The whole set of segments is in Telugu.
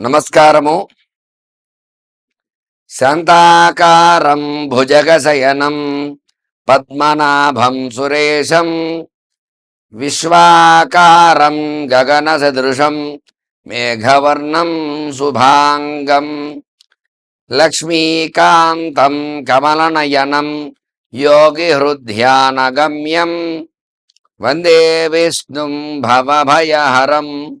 నమస్కారము. శాంతాకారం భుజగశయనం పద్మనాభం సురేశం విశ్వాకారం గగన సదృశం మేఘవర్ణం శుభాంగం లక్ష్మీకాంతం కమలనయనం యోగిహృద్ధ్యానగమ్యం వందే విష్ణుం భవభయహరం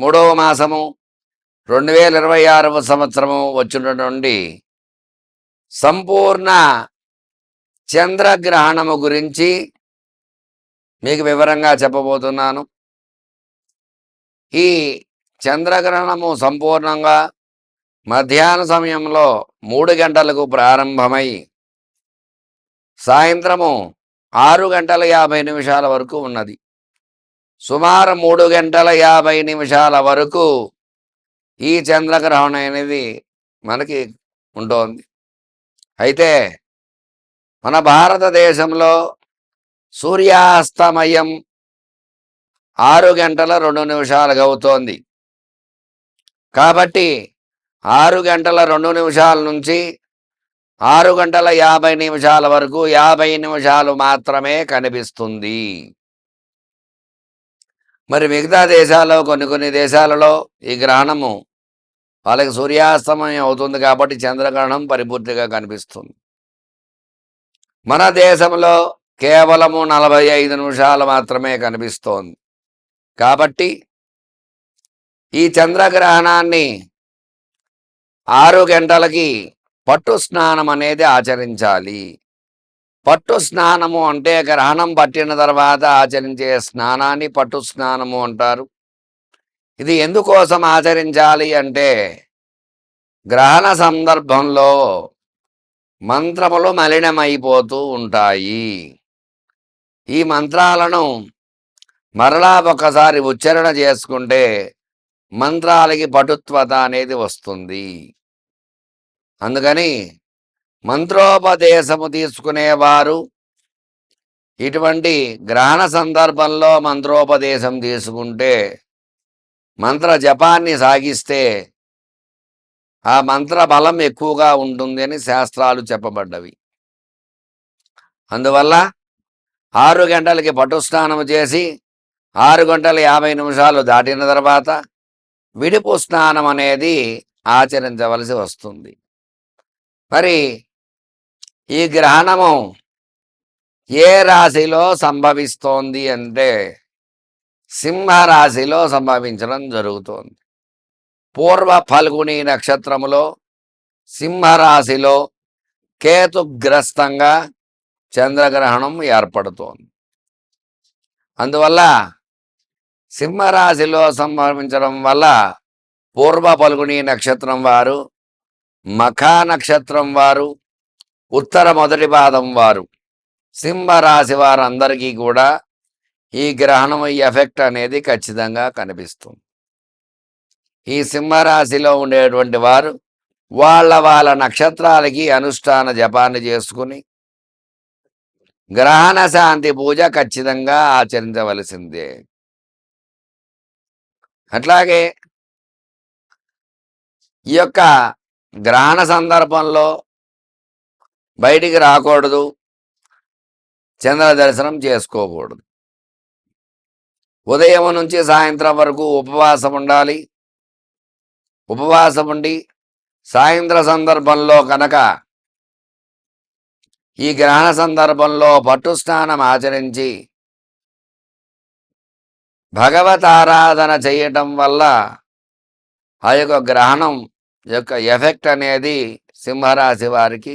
మూడవ మాసము రెండు వేల ఇరవై ఆరవ సంవత్సరము వచ్చినటువంటి సంపూర్ణ చంద్రగ్రహణము గురించి మీకు వివరంగా చెప్పబోతున్నాను. ఈ చంద్రగ్రహణము సంపూర్ణంగా మధ్యాహ్న సమయంలో మూడు గంటలకు ప్రారంభమై సాయంత్రము ఆరు గంటల యాభై నిమిషాల వరకు ఉన్నది. సుమారు మూడు గంటల యాభై నిమిషాల వరకు ఈ చంద్రగ్రహణం అనేది మనకి ఉంటుంది. అయితే మన భారతదేశంలో సూర్యాస్తమయం ఆరు గంటల రెండు నిమిషాలుగా అవుతోంది. కాబట్టి ఆరు గంటల రెండు నిమిషాల నుంచి ఆరు గంటల యాభై నిమిషాల వరకు యాభై నిమిషాలు మాత్రమే కనిపిస్తుంది. మరి మిగతా దేశాల్లో కొన్ని కొన్ని దేశాలలో ఈ గ్రహణము వాళ్ళకి సూర్యాస్తమయం అవుతుంది కాబట్టి చంద్రగ్రహణం పరిపూర్తిగా కనిపిస్తుంది. మన దేశంలో కేవలము నలభై ఐదు నిమిషాలు మాత్రమే కనిపిస్తోంది. కాబట్టి ఈ చంద్రగ్రహణాన్ని ఆరు గంటలకి పట్టు స్నానం అనేది ఆచరించాలి. పట్టు స్నానము అంటే గ్రహణం పట్టిన తర్వాత ఆచరించే స్నానాన్ని పట్టు స్నానము అంటారు. ఇది ఎందుకోసం ఆచరించాలి అంటే గ్రహణ సందర్భంలో మంత్రములు మలినమైపోతూ ఉంటాయి. ఈ మంత్రాలను మరలా ఒకసారి ఉచ్చారణ చేసుకుంటే మంత్రాలకి పటుత్వత అనేది వస్తుంది. అందుకని మంత్రోపదేశము తీసుకునేవారు. ఇటువంటి గ్రహణ సందర్భంలో మంత్రోపదేశం తీసుకుంటే మంత్ర జపాన్ని సాగిస్తే ఆ మంత్ర బలం ఎక్కువగా ఉంటుంది అని శాస్త్రాలు చెప్పబడ్డవి. అందువల్ల ఆరు గంటలకి పట్టు స్నానం చేసి ఆరు గంటల యాభై నిమిషాలు దాటిన తర్వాత విడుపు స్నానం అనేది ఆచరించవలసి వస్తుంది. మరి ఈ గ్రహణము ఏ రాశిలో సంభవిస్తోంది అంటే సింహరాశిలో సంభవించడం జరుగుతోంది. పూర్వ ఫల్గుని నక్షత్రములో సింహరాశిలో కేతుగ్రస్తంగా చంద్రగ్రహణం ఏర్పడుతోంది. అందువల్ల సింహరాశిలో సంభవించడం వల్ల పూర్వ ఫల్గుని నక్షత్రం వారు మఖా నక్షత్రం వారు ఉత్తర మొదటి పాదం వారు. సింహరాశి వారందరికీ కూడా ఈ గ్రహణం ఎఫెక్ట్ అనేది ఖచ్చితంగా కనిపిస్తుంది. ఈ సింహరాశిలో ఉండేటువంటి వారు వాళ్ళ వాళ్ళ నక్షత్రాలకి అనుష్ఠాన జపాన్ని చేసుకుని గ్రహణ శాంతి పూజ ఖచ్చితంగా ఆచరించవలసిందే. అట్లాగే ఈ యొక్క గ్రహణ సందర్భంలో బయటికి రాకూడదు. చంద్ర దర్శనం చేసుకోకూడదు. ఉదయం నుంచి సాయంత్రం వరకు ఉపవాసం ఉండాలి. ఉపవాసం ఉండి సాయంత్ర సందర్భంలో కనుక ఈ గ్రహణ సందర్భంలో పట్టు స్నానం ఆచరించి భగవత్ ఆరాధన చేయటం వల్ల ఆ యొక్క గ్రహణం యొక్క ఎఫెక్ట్ అనేది సింహరాశి వారికి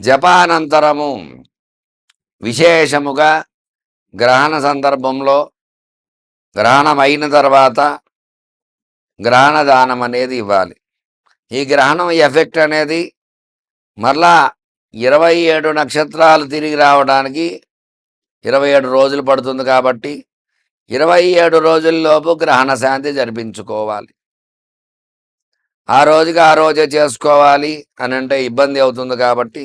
జపానంతరము విశేషముగా గ్రహణ సందర్భంలో గ్రహణం అయిన తర్వాత గ్రహణ దానం అనేది ఇవ్వాలి. ఈ గ్రహణం ఎఫెక్ట్ అనేది మరలా ఇరవై ఏడు నక్షత్రాలు తిరిగి రావడానికి ఇరవై ఏడు రోజులు పడుతుంది కాబట్టి ఇరవై ఏడు రోజుల్లోపు గ్రహణ శాంతి జరిపించుకోవాలి. ఆ రోజుకి ఆ రోజే చేసుకోవాలి అని అంటే ఇబ్బంది అవుతుంది కాబట్టి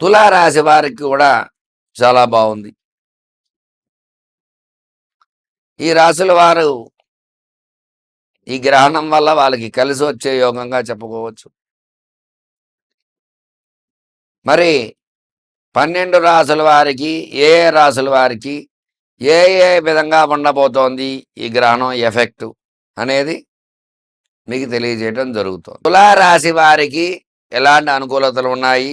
తులారాశి వారికి కూడా చాలా బాగుంది. ఈ రాశుల వారు ఈ గ్రహణం వల్ల వాళ్ళకి కలిసి వచ్చే యోగంగా చెప్పుకోవచ్చు. మరి పన్నెండు రాసుల వారికి ఏ ఏ రాసుల వారికి ఏ ఏ విధంగా ఉండబోతోంది ఈ గ్రహణం ఎఫెక్ట్ అనేది మీకు తెలియజేయడం జరుగుతుంది. తులారాశి వారికి ఎలాంటి అనుకూలతలు ఉన్నాయి?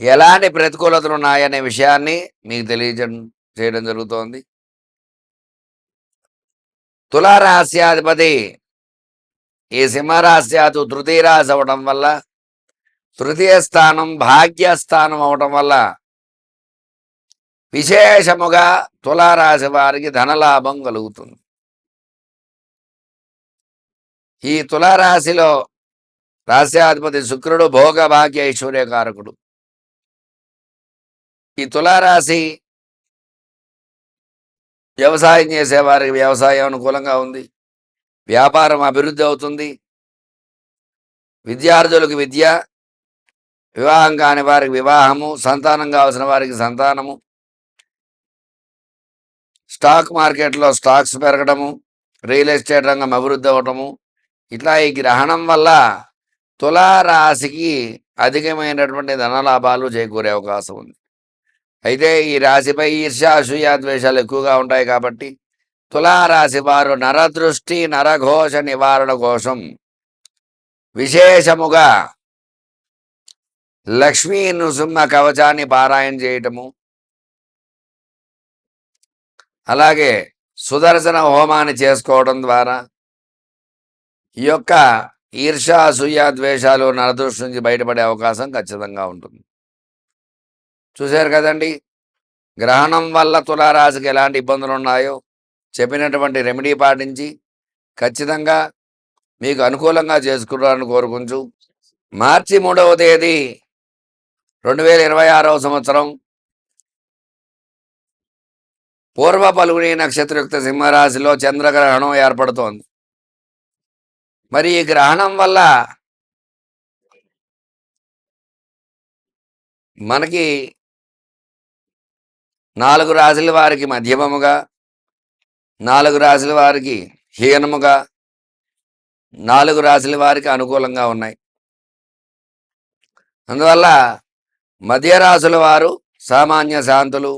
ఎలాంటి ప్రతికూలతలు ఉన్నాయనే విషయాన్ని మీకు తెలియజేయడం చేయడం జరుగుతోంది. తులారాశ్యాధిపతి ఈ సింహరాశ్యాతు తృతీయ రాశి అవడం వల్ల తృతీయ స్థానం భాగ్యస్థానం అవటం వల్ల విశేషముగా తులారాశి వారికి ధనలాభం కలుగుతుంది. ఈ తులారాశిలో రాశ్యాధిపతి శుక్రుడు భోగ భాగ్య ఐశ్వర్యకారకుడు. ఈ తులారాశి వ్యవసాయం చేసేవారికి వ్యవసాయం అనుకూలంగా ఉంది. వ్యాపారం అభివృద్ధి అవుతుంది. విద్యార్థులకు విద్య వివాహం కాని వారికి వివాహము సంతానం కావాల్సిన వారికి సంతానము. స్టాక్ మార్కెట్లో స్టాక్స్ పెరగడము రియల్ ఎస్టేట్ రంగం అభివృద్ధి అవ్వటము ఇట్లా ఈ గ్రహణం వల్ల తులారాశికి అధికమైనటువంటి ధనలాభాలు చేకూరే అవకాశం ఉంది. అయితే ఈ రాశిపై ఈర్ష్య ద్వేషాలు ఎక్కువగా ఉంటాయి కాబట్టి తులారాశి వారు నరదృష్టి నరఘోష నివారణ కోసం విశేషముగా లక్ష్మీ నృసింహ కవచాన్ని పారాయణ చేయటము అలాగే సుదర్శన హోమాన్ని చేసుకోవడం ద్వారా ఈ యొక్క ఈర్ష అసూయ ద్వేషాలు నరదృష్టి నుంచి బయటపడే అవకాశం ఖచ్చితంగా ఉంటుంది. చూశారు కదండి? గ్రహణం వల్ల తులారాశికి ఎలాంటి ఇబ్బందులు ఉన్నాయో చెప్పినటువంటి రెమెడీ పాటించి ఖచ్చితంగా మీకు అనుకూలంగా చేసుకున్నారని కోరుకుంటూ మార్చి మూడవ తేదీ రెండు వేల ఇరవై ఆరవ సంవత్సరం పూర్వ పలుగుని నక్షత్రయుక్త సింహరాశిలో చంద్రగ్రహణం ఏర్పడుతోంది. మరి ఈ గ్రహణం వల్ల మనకి నాలుగు రాశుల వారికి మధ్యమముగా నాలుగు రాశుల వారికి హీనముగా నాలుగు రాశుల వారికి అనుకూలంగా ఉన్నాయి. అందువల్ల మధ్య రాశుల వారు సామాన్య శాంతులు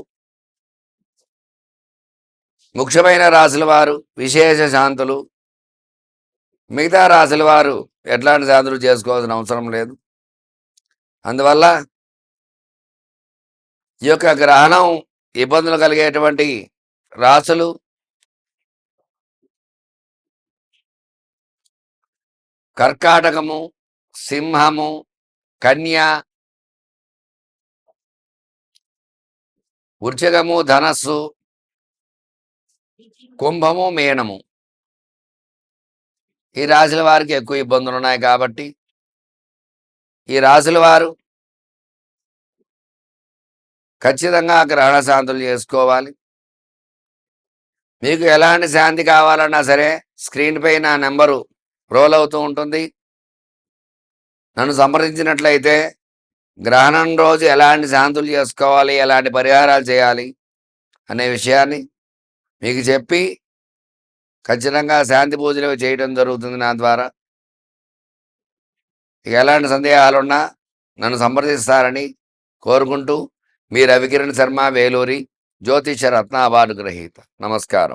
ముఖ్యమైన రాశుల వారు విశేష శాంతులు మిగతా రాశుల వారు ఎట్లాంటి శాంతులు చేసుకోవాల్సిన అవసరం లేదు. అందువల్ల ఈ యొక్క గ్రహణం ఇబ్బందులు కలిగేటువంటి రాశులు? కర్కాటకము సింహము కన్య వృశ్చికము ధనస్సు కుంభము మేనము. ఈ రాశుల వారికి ఎక్కువ ఇబ్బందులు ఉన్నాయి కాబట్టి ఈ రాశుల వారు ఖచ్చితంగా గ్రహణ శాంతులు చేసుకోవాలి. మీకు ఎలాంటి శాంతి కావాలన్నా సరే స్క్రీన్ పై నా నెంబరు రోల్ అవుతూ ఉంటుంది. నన్ను సంప్రదించినట్లయితే గ్రహణం రోజు ఎలాంటి శాంతులు చేసుకోవాలి ఎలాంటి పరిహారాలు చేయాలి అనే విషయాన్ని మీకు చెప్పి ఖచ్చితంగా శాంతి పూజలు చేయడం జరుగుతుంది నా ద్వారా. ఇక ఎలాంటి సందేహాలున్నా నన్ను సంప్రదిస్తారని కోరుకుంటూ మీ రవికిరణ్ శర్మ వేలూరి జ్యోతిష రత్న అవార్డు గ్రహీత. నమస్కారం.